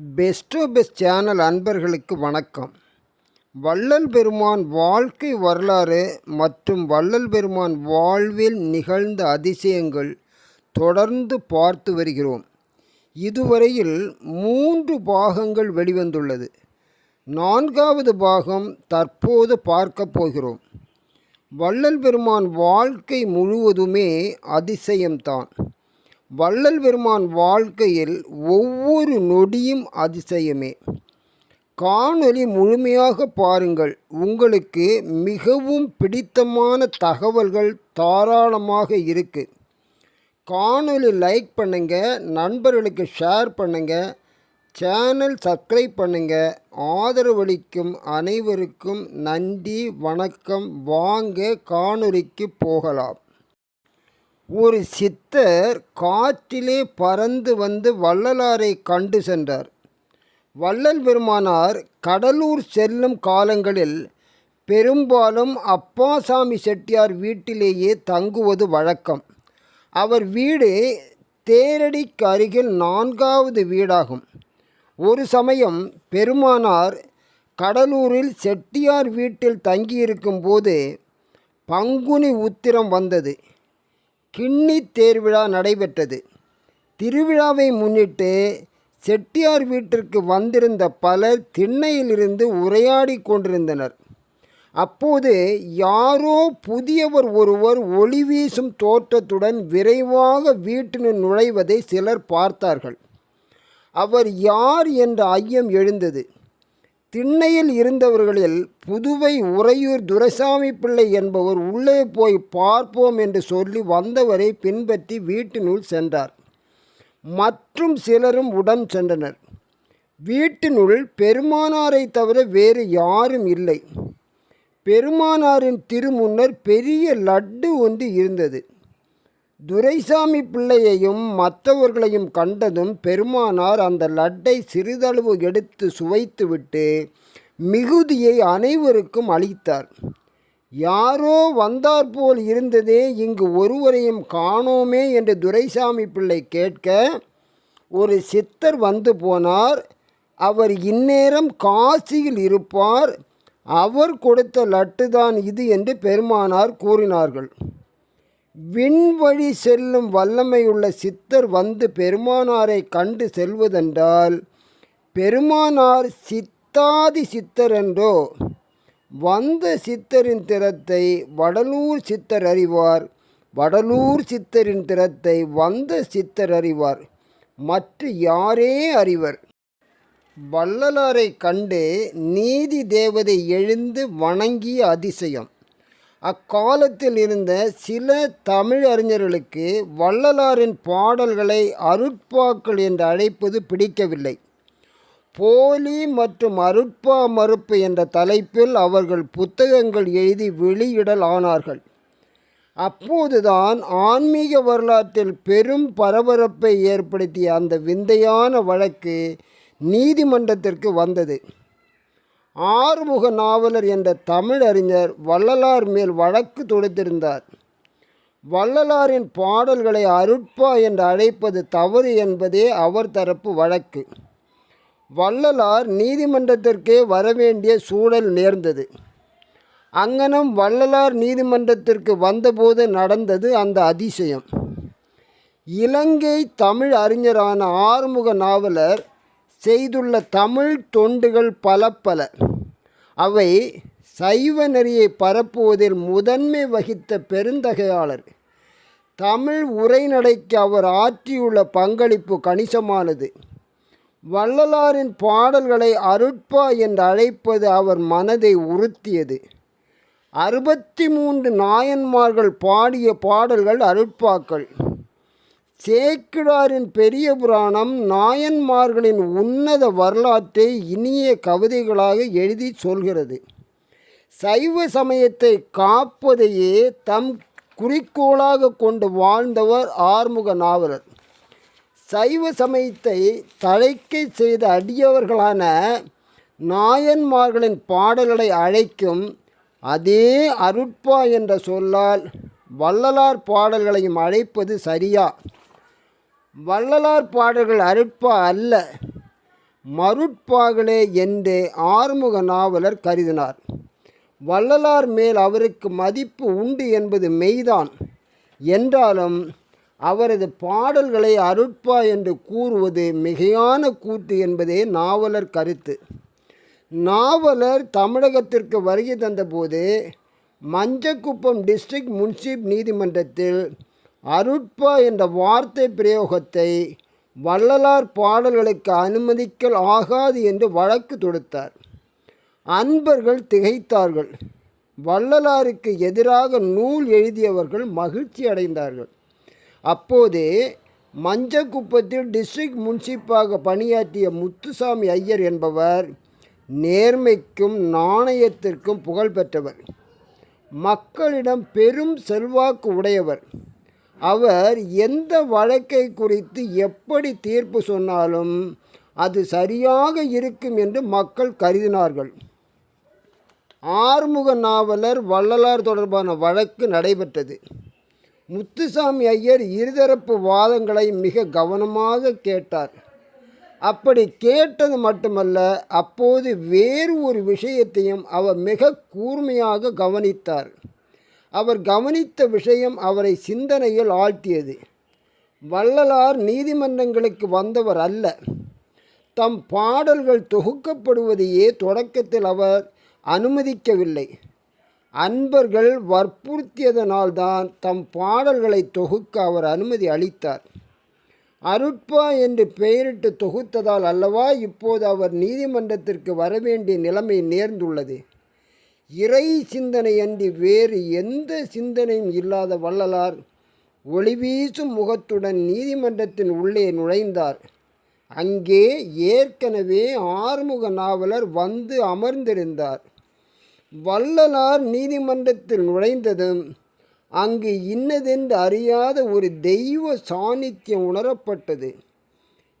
Bairstow best channel அன்பர்களுக்கு வணக்கம். வள்ளல் பெருமான் வாழ்க்கை வரலாறு மற்றும் வள்ளல் பெருமான் வாழ்வில் நிகழ்ந்த அதிசயங்கள் தொடர்ந்து பார்த்து வருகிறோம். இதுவரையில் மூன்று பாகங்கள் வெளிவந்துள்ளது. நான்காவது பாகம் தற்போது பார்க்கப் போகிறோம். வள்ளல் பெருமான் வாழ்க்கை முழுவதுமே அதிசயம்தான். வள்ளல் பெருமான் வாழ்க்கையில் ஒவ்வொரு நொடியும் அதிசயமே. காணொலி முழுமையாக பாருங்கள். உங்களுக்கு மிகவும் பிடித்தமான தகவல்கள் தாராளமாக இருக்குது காணொலி லைக் பண்ணுங்க நண்பர்களுக்கு ஷேர் பண்ணுங்க சேனல் சப்ஸ்கிரைப் பண்ணுங்க. ஆதரவளிக்கும் அனைவருக்கும் நன்றி வணக்கம். வாங்க காணொலிக்கு போகலாம். ஒரு சித்தர் காற்றிலே பறந்து வந்து வள்ளலாரை கண்டு சென்றார். வள்ளல் பெருமானார் கடலூர் செல்லும் காலங்களில் பெரும்பாலும் அப்பாசாமி செட்டியார் வீட்டிலேயே தங்குவது வழக்கம். அவர் வீடு தேரடிக்கு அருகில் நான்காவது வீடாகும். ஒரு சமயம் பெருமானார் கடலூரில் செட்டியார் வீட்டில் தங்கியிருக்கும் போது பங்குனி உத்திரம் வந்தது. கிண்ணி தேர்விழா நடைபெற்றது. திருவிழாவை முன்னிட்டு செட்டியார் வீட்டிற்கு வந்திருந்த பலர் திண்ணையிலிருந்து உரையாடி கொண்டிருந்தனர். அப்போது யாரோ புதியவர் ஒருவர் ஒளி வீசும் தோற்றத்துடன் விரைவாக வீட்டினுள் நுழைவதை சிலர் பார்த்தார்கள். அவர் யார் என்ற ஐயம் எழுந்தது. திண்ணையில் இருந்தவர்களில் புதுவை உறையூர் துரைசாமி பிள்ளை என்பவர் உள்ளே போய் பார்ப்போம் என்று சொல்லி வந்தவரை பின்பற்றி வீட்டினுள் சென்றார். மற்றும் சிலரும் உடன் சென்றனர். வீட்டினுள் பெருமானாரை தவிர வேறு யாரும் இல்லை. பெருமானாரின் திருமுன்னர் பெரிய லட்டு ஒன்று இருந்தது. துரைசாமி பிள்ளையையும் மற்றவர்களையும் கண்டதும் பெருமானார் அந்த லட்டை சிறிதளவு எடுத்து சுவைத்துவிட்டு மிகுதியை அனைவருக்கும் அளித்தார். யாரோ வந்தாற்போல் இருந்ததே இங்கு ஒருவரையும் காணோமே என்று துரைசாமி பிள்ளை கேட்க ஒரு சித்தர் வந்து போனார். அவர் இந்நேரம் காசியில் இருப்பார். அவர் கொடுத்த லட்டு தான் இது என்று பெருமானார் கூறினார்கள். விண்வழி செல்லும் வல்லமையுள்ள சித்தர் வந்து பெருமானாரை கண்டு செல்வதென்றால் பெருமானார் சித்தாதி சித்தர் என்றோ வந்த சித்தரின் திறத்தை வடலூர் சித்தர் அறிவார் வடலூர் சித்தரின் திறத்தை வந்த சித்தர் அறிவார் மற்ற யாரே அறிவர்? வள்ளலாரை கண்டு நீதி தேவதை எழுந்து வணங்கிய அதிசயம். அக்காலத்தில் இருந்த சில தமிழ் அறிஞர்களுக்கு வள்ளலாரின் பாடல்களை அருட்பாக்கள் என்று அழைப்பது பிடிக்கவில்லை. போலி மற்றும் அருட்பா மறுப்பு என்ற தலைப்பில் அவர்கள் புத்தகங்கள் எழுதி வெளியிடல் ஆனார்கள். அப்போதுதான் ஆன்மீக வரலாற்றில் பெரும் பரபரப்பை ஏற்படுத்திய அந்த விந்தையான வழக்கு நீதிமன்றத்திற்கு வந்தது. ஆறுமுக நாவலர் என்ற தமிழறிஞர் வள்ளலார் மேல் வழக்கு தொடுத்திருந்தார். வள்ளலாரின் பாடல்களை அருட்பா என்று அழைப்பது தவறு என்பதே அவர் தரப்பு வழக்கு. வள்ளலார் நீதிமன்றத்திற்கே வரவேண்டிய சூழல் நேர்ந்தது. அங்கனம் வள்ளலார் நீதிமன்றத்திற்கு வந்தபோது நடந்தது அந்த அதிசயம். இலங்கை தமிழ் அறிஞரான ஆறுமுக நாவலர் செய்துள்ள தமிழ் தொண்டுகள் பல பல. அவை சைவ நெறியை பரப்புவதில் முதன்மை வகித்த பெருந்தகையாளர். தமிழ் உரைநடைக்கு அவர் ஆற்றியுள்ள பங்களிப்பு கணிசமானது. வள்ளலாரின் பாடல்களை அருட்பா என்று அழைப்பது அவர் மனதை உறுத்தியது. அறுபத்தி மூன்று நாயன்மார்கள் பாடிய பாடல்கள் அருட்பாக்கள். சேக்கிழாரின் பெரிய புராணம் நாயன்மார்களின் உன்னத வரலாற்றை இனிய கவிதைகளாக எழுதி சொல்கிறது. சைவ சமயத்தை காப்பதையே தம் குறிக்கோளாக கொண்டு வாழ்ந்தவர் ஆறுமுக நாவலர். சைவ சமயத்தை தழைக்கை செய்த அடியவர்களான நாயன்மார்களின் பாடல்களை அழைக்கும் அதே அருட்பா என்ற சொல்லால் வள்ளலார் பாடல்களையும் அழைப்பது சரியா? வள்ளலார் பாடல்கள் அருட்பா அல்ல. மருட்பாகளே என்று ஆறுமுக நாவலர் கருதினார். வள்ளலார் மேல் அவருக்கு மதிப்பு உண்டு என்பது மெய்தான். என்றாலும் அவரது பாடல்களை அருட்பா என்று கூறுவது மிகையான கூற்று என்பதே நாவலர் கருத்து. நாவலர் தமிழகத்திற்கு வருகை தந்தபோது மஞ்சக்குப்பம் டிஸ்ட்ரிக்ட் முன்சிப் நீதிமன்றத்தில் அருட்பா என்ற வார்த்தை பிரயோகத்தை வள்ளலார் பாடல்களுக்கு அனுமதிக்கல் ஆகாது என்று வழக்கு தொடுத்தார். அன்பர்கள் திகைத்தார்கள். வள்ளலாருக்கு எதிராக நூல் எழுதியவர்கள் மகிழ்ச்சி அடைந்தார்கள். அப்போது மஞ்சக்குப்பத்தில் டிஸ்ட்ரிக்ட் முன்சிப்பாக பணியாற்றிய முத்துசாமி ஐயர் என்பவர் நேர்மைக்கும் நாணயத்திற்கும் புகழ் பெற்றவர். மக்களிடம் பெரும் செல்வாக்கு உடையவர். அவர் எந்த வழக்கை குறித்து எப்படி தீர்ப்பு சொன்னாலும் அது சரியாக இருக்கும் என்று மக்கள் கருதினார்கள். ஆறுமுக நாவலர் வள்ளலார் தொடர்பான வழக்கு நடைபெற்றது. முத்துசாமி ஐயர் இருதரப்பு வாதங்களை மிக கவனமாக கேட்டார். அப்படி கேட்டது மட்டுமல்ல அப்போது வேறு ஒரு விஷயத்தையும் அவர் மிக கூர்மையாக கவனித்தார். அவர் கவனித்த விஷயம் அவரை சிந்தனையில் ஆழ்த்தியது. வள்ளலார் நீதிமன்றங்களுக்கு வந்தவர் அல்ல. தம் பாடல்கள் தொகுக்கப்படுவதையே தொடக்கத்தில் அவர் அனுமதிக்கவில்லை. அன்பர்கள் வற்புறுத்தியதனால்தான் தம் பாடல்களை தொகுக்க அவர் அனுமதி அளித்தார். அருட்பா என்று பெயரிட்டு தொகுத்ததால் அல்லவா இப்போது அவர் நீதிமன்றத்திற்கு வரவேண்டிய நிலைமை நேர்ந்துள்ளது? இறை சிந்தனையன்றி வேறு எந்த சிந்தனையும் இல்லாத வள்ளலார் ஒளிவீசும் முகத்துடன் நீதிமன்றத்தின் உள்ளே நுழைந்தார். அங்கே ஏற்கனவே ஆறுமுக நாவலர் வந்து அமர்ந்திருந்தார். வள்ளலார் நீதிமன்றத்தில் நுழைந்ததும் அங்கு இன்னதென்று அறியாத ஒரு தெய்வ சாநித்தியம் உணரப்பட்டது.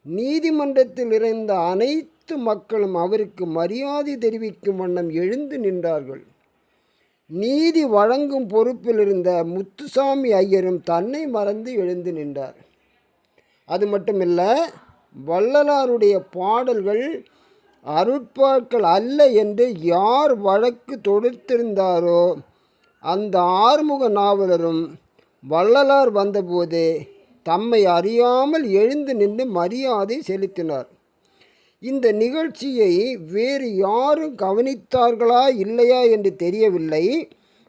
நீதிமன்றத்தில் இருந்த அனைத்து மக்களும் அவருக்கு மரியாதை தெரிவிக்கும் வண்ணம் எழுந்து நின்றார்கள். நீதி வழங்கும் பொறுப்பில் இருந்த முத்துசாமி ஐயரும் தன்னை மறந்து எழுந்து நின்றார். அது மட்டுமில்ல வள்ளலாருடைய பாடல்கள் அருட்பாக்கள் அல்ல என்று யார் வழக்கு தொடுத்திருந்தாரோ அந்த ஆறுமுக நாவலரும் வள்ளலார் வந்தபோது தம்மை அறியாமல் எழுந்து நின்று மரியாதை செலுத்தினார். இந்த நிகழ்ச்சியை வேறு யாரும் கவனித்தார்களா இல்லையா என்று தெரியவில்லை.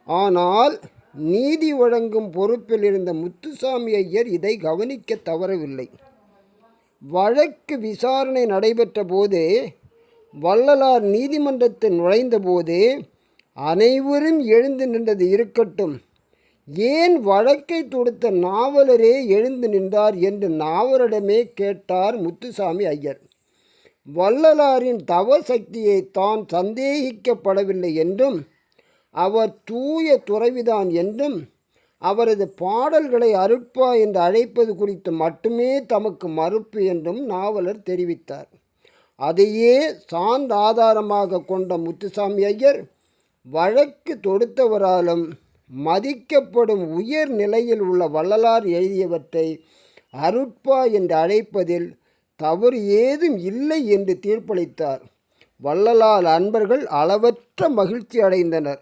ஆனால் நீதி வழங்கும் பொறுப்பில் இருந்த முத்துசாமி ஐயர் இதை கவனிக்க தவறவில்லை. வழக்கு விசாரணை நடைபெற்ற போது வள்ளலார் நீதிமன்றத்தில் நுழைந்தபோது அனைவரும் எழுந்து நின்றது இருக்கட்டும். ஏன் வழக்கை தொடுத்த நாவலரே எழுந்து நின்றார் என்று நாவலரிடமே கேட்டார் முத்துசாமி ஐயர். வள்ளலாரின் தவ சக்தியை தான் சந்தேகிக்கப்படவில்லை என்றும் அவர் தூய துறவிதான் என்றும் அவரது பாடல்களை அருட்பா என்று அழைப்பது குறித்து மட்டுமே தமக்கு மறுப்பு என்றும் நாவலர் தெரிவித்தார். அதையே சார்ந்த ஆதாரமாக கொண்ட முத்துசாமி ஐயர் வழக்கு தொடுத்தவராலும் மதிக்கப்படும் உயர் நிலையில் உள்ள வள்ளலார் எழுதியவற்றை அருட்பா என்று அழைப்பதில் தவறு ஏதும் இல்லை என்று தீர்ப்பளித்தார். வள்ளலார் அன்பர்கள் அளவற்ற மகிழ்ச்சி அடைந்தனர்.